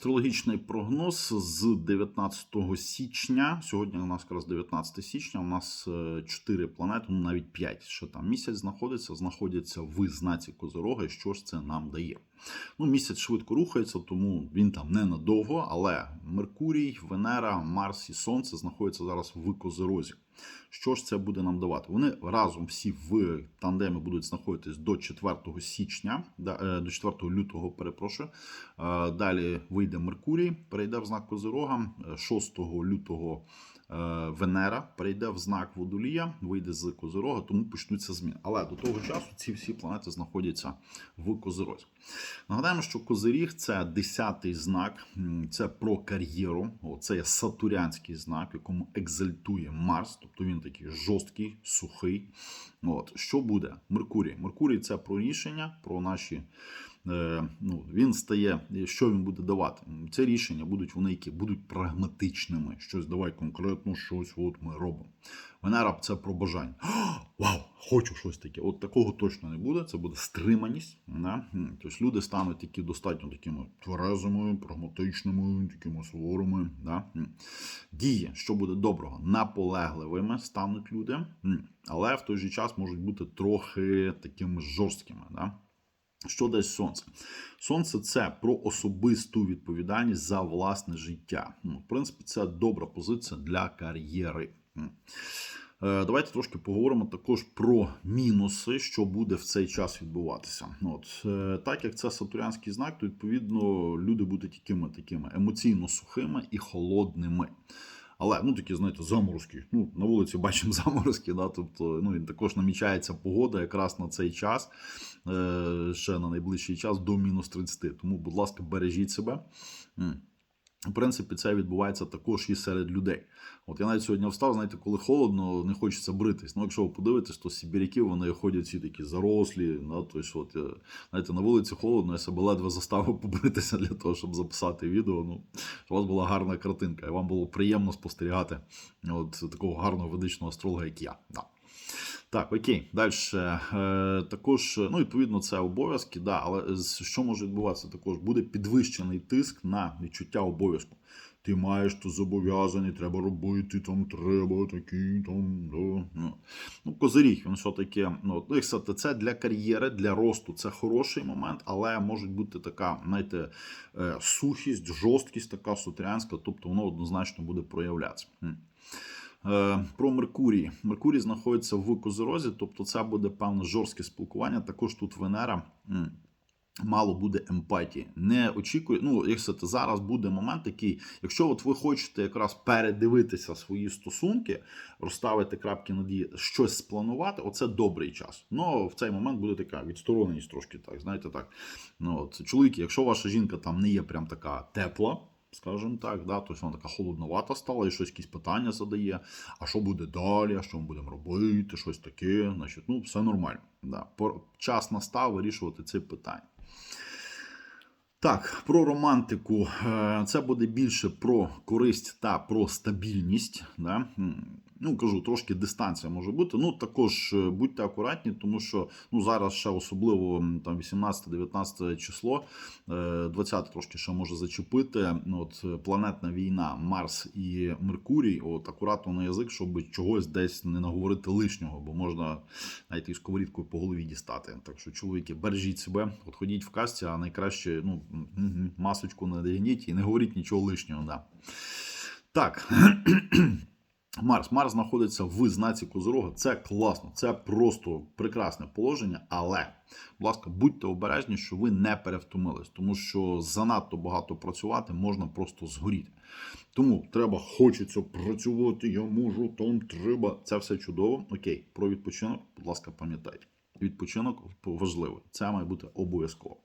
Астрологічний прогноз з 19 січня. Сьогодні у нас якраз 19 січня. У нас 4 планети, ну навіть 5, що там місяць знаходиться, знаходяться в знаці Козорога. І що ж це нам дає? Ну, місяць швидко рухається, тому він там ненадовго, але Меркурій, Венера, Марс і Сонце знаходяться зараз в Козорозі. Що ж це буде нам давати? Вони разом всі в тандемі будуть знаходитись до 4 січня, е, до 4 лютого, перепрошую. Е, Далі вийде Меркурій, перейде в знак Козирога. 6 лютого е, Венера перейде в знак Водолія, вийде з Козирога, тому почнуться зміни. Але до того часу ці всі планети знаходяться в Козирозі. Нагадаємо, що Козиріг це 10-й знак, це про кар'єру. Це є сатурянський знак, якому екзальтує Марс, тобто він такий жорсткий, сухий. От що буде? Меркурій. Меркурій це про рішення, про наші. Е, ну, він стає, що він буде давати? Це рішення будуть вони, які будуть прагматичними. Щось давай конкретно, щось от ми робимо. Венера це про бажання. Вау, хочу щось таке. От такого точно не буде. Це буде стриманість. Да? Тобто люди стануть такі достатньо такими тверезими, прагматичними, такими суворими. Да? Дії, що буде доброго, наполегливими стануть люди, але в той же час можуть бути трохи такими жорсткими. Да? Що дасть сонце? Сонце це про особисту відповідальність за власне життя. Ну, в принципі, це добра позиція для кар'єри. Е, Давайте трошки поговоримо також про мінуси, що буде в цей час відбуватися. От е, так як це сатурянський знак, то відповідно люди будуть такими такими емоційно сухими і холодними. Але ну такі, знаєте, заморозки. Ну, на вулиці бачимо заморозки, да, тобто ну, він також намічається погода якраз на цей час, е, ще на найближчий час до мінус 30. Тому, будь ласка, бережіть себе. В принципі, це відбувається також і серед людей. От я навіть сьогодні встав, знаєте, коли холодно, не хочеться бритись. Ну, якщо ви подивитесь, то сибіряки вони ходять всі такі зарослі. Да, тобто, от, е, знаєте, на вулиці холодно, я себе ледве заставив побритися для того, щоб записати відео. Ну, у вас була гарна картинка, і вам було приємно спостерігати от такого гарного ведичного астролога, як я. Да. Так, окей, далі. Е, також, ну, відповідно, це обов'язки, да, але що може відбуватися? Також буде підвищений тиск на відчуття обов'язку. Ти маєш то зобов'язаний, треба робити, там треба такі, там. Да. Ну, ну козиріг, він що таке. Ну, сказати, це для кар'єри, для росту це хороший момент, але може бути така, знаєте, е, сухість, жорсткість така сутрянська, тобто воно однозначно буде проявлятися. Е, Про Меркурій. Меркурій знаходиться в Козорозі, тобто це буде певне жорстке спілкування. Також тут Венера. Мало буде емпатії. Не очікує. Ну, як сказати, зараз буде момент такий, якщо от ви хочете якраз передивитися свої стосунки, розставити крапки над «і», щось спланувати, оце добрий час. Ну, в цей момент буде така відстороненість трошки так. Знаєте, так. Ну, от, чоловіки, якщо ваша жінка там не є прям така тепла, скажімо так, да, тобто вона така холодновата стала і щось якісь питання задає. А що буде далі? А що ми будемо робити? Щось таке. Значить, ну, все нормально. Да. Час настав вирішувати ці питання. Так, про романтику. Е, Це буде більше про користь та про стабільність. Да? Ну, кажу, трошки дистанція може бути. Ну, також е, будьте акуратні, тому що ну, зараз ще особливо там 18-19 число, е, 20 трошки ще може зачепити. Ну, От е, планетна війна, Марс і Меркурій. От акуратно на язик, щоб чогось десь не наговорити лишнього, бо можна навіть і сковорідкою по голові дістати. Так що, чоловіки, бережіть себе, от ходіть в касті, а найкраще ну, масочку надягніть і не говоріть нічого лишнього. Да. Так. Марс. Марс знаходиться в знаці Козорога. Це класно, це просто прекрасне положення. Але, будь ласка, будьте обережні, що ви не перевтомились, тому що занадто багато працювати можна просто згоріти. Тому треба, хочеться працювати, я можу, там треба. Це все чудово. Окей, про відпочинок, будь ласка, пам'ятайте. Відпочинок важливий. Це має бути обов'язково.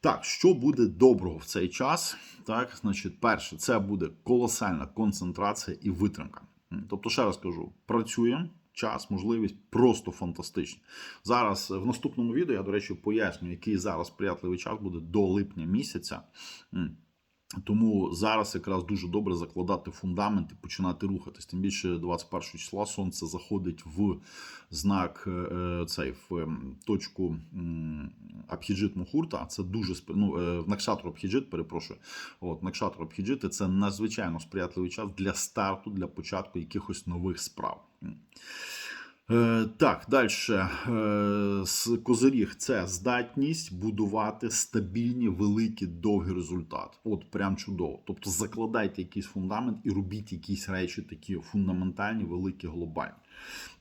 Так, що буде доброго в цей час? Так, значить, перше, це буде колосальна концентрація і витримка. Тобто, ще раз кажу, працюємо. Час, можливість просто фантастичні. Зараз е, в наступному відео я, до речі, поясню, який зараз сприятливий час буде до липня місяця. Тому зараз якраз дуже добре закладати фундамент і починати рухатись. Тим більше 21 числа сонце заходить в знак е, е, цей в ем, точку Абхіджит Мухурта. Це дуже ну, е, в Накшатру Абхіджит, перепрошую. От Накшатру Абхіджит це надзвичайно сприятливий час для старту, для початку якихось нових справ. Е, Так, далі. з Козиріг це здатність будувати стабільні, великі, довгі результати. От прям чудово. Тобто закладайте якийсь фундамент і робіть якісь речі такі фундаментальні, великі, глобальні.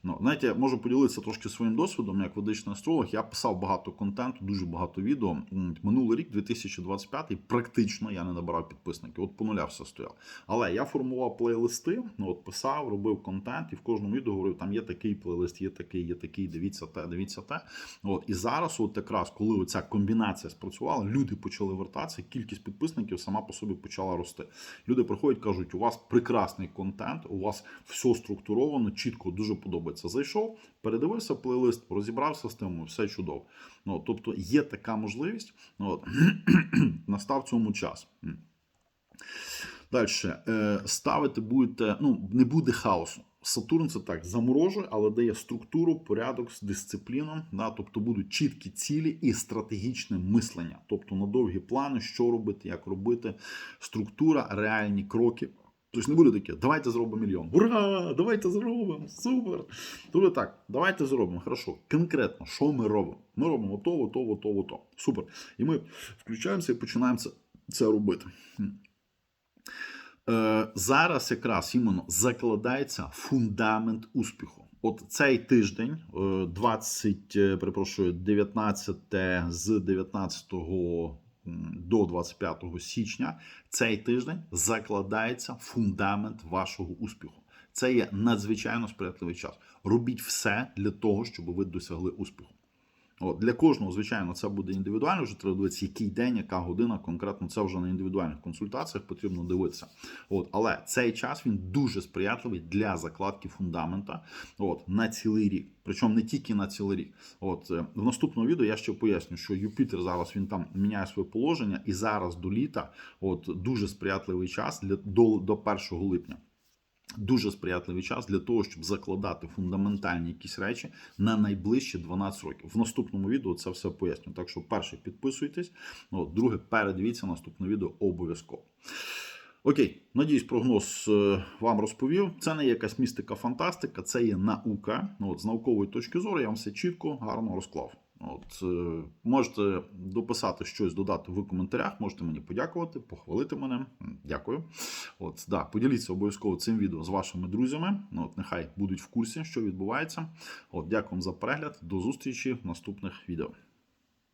Ну, знаєте, я можу поділитися трошки своїм досвідом, як ведичний астролог. Я писав багато контенту, дуже багато відео. Минулий рік, 2025, практично я не набирав підписників. От по нуля все стояв. Але я формував плейлисти, ну от писав, робив контент, і в кожному відео говорив, там є такий плейлист, є такий, є такий, дивіться те, дивіться те. От і зараз, от якраз, коли оця комбінація спрацювала, люди почали вертатися, кількість підписників сама по собі почала рости. Люди приходять, кажуть, у вас прекрасний контент, у вас все структуровано, чітко, дуже подобається. Зайшов, передивився плейлист, розібрався з тим, все чудово. Ну, тобто є така можливість. Ну, от, настав цьому час. Далі. Ставити будете, ну, не буде хаосу. Сатурн це так заморожує, але дає структуру, порядок, з дисципліну. Да, тобто будуть чіткі цілі і стратегічне мислення. Тобто на довгі плани, що робити, як робити, структура, реальні кроки. Тобто не буде таке, давайте зробимо мільйон. Ура! Давайте зробимо! Супер! Тобто так, давайте зробимо. Хорошо. Конкретно, що ми робимо? Ми робимо то, то, то, то. Супер. І ми включаємося і починаємо це, це робити. Е, зараз якраз іменно закладається фундамент успіху. От цей тиждень, е, 20, е, перепрошую, 19 з 19 м, до 25 січня, цей тиждень закладається фундамент вашого успіху. Це є надзвичайно сприятливий час. Робіть все для того, щоб ви досягли успіху. От, для кожного, звичайно, це буде індивідуально. Вже треба дивитися, який день, яка година, конкретно це вже на індивідуальних консультаціях потрібно дивитися. От, але цей час він дуже сприятливий для закладки фундамента от, на цілий рік. Причому не тільки на цілий рік. От е, в наступному відео я ще поясню, що Юпітер зараз він там міняє своє положення, і зараз до літа от дуже сприятливий час для до, до 1 липня. Дуже сприятливий час для того, щоб закладати фундаментальні якісь речі на найближчі 12 років. В наступному відео це все поясню. Так що, перше, підписуйтесь, от, друге, передивіться наступне відео обов'язково. Окей, надіюсь, прогноз е, вам розповів. Це не якась містика фантастика, це є наука. Ну, От, з наукової точки зору я вам все чітко, гарно розклав. От, е, можете дописати щось, додати в коментарях, можете мені подякувати, похвалити мене. Дякую. От, да, поділіться обов'язково цим відео з вашими друзями. От, нехай будуть в курсі, що відбувається. От, дякую за перегляд. До зустрічі в наступних відео.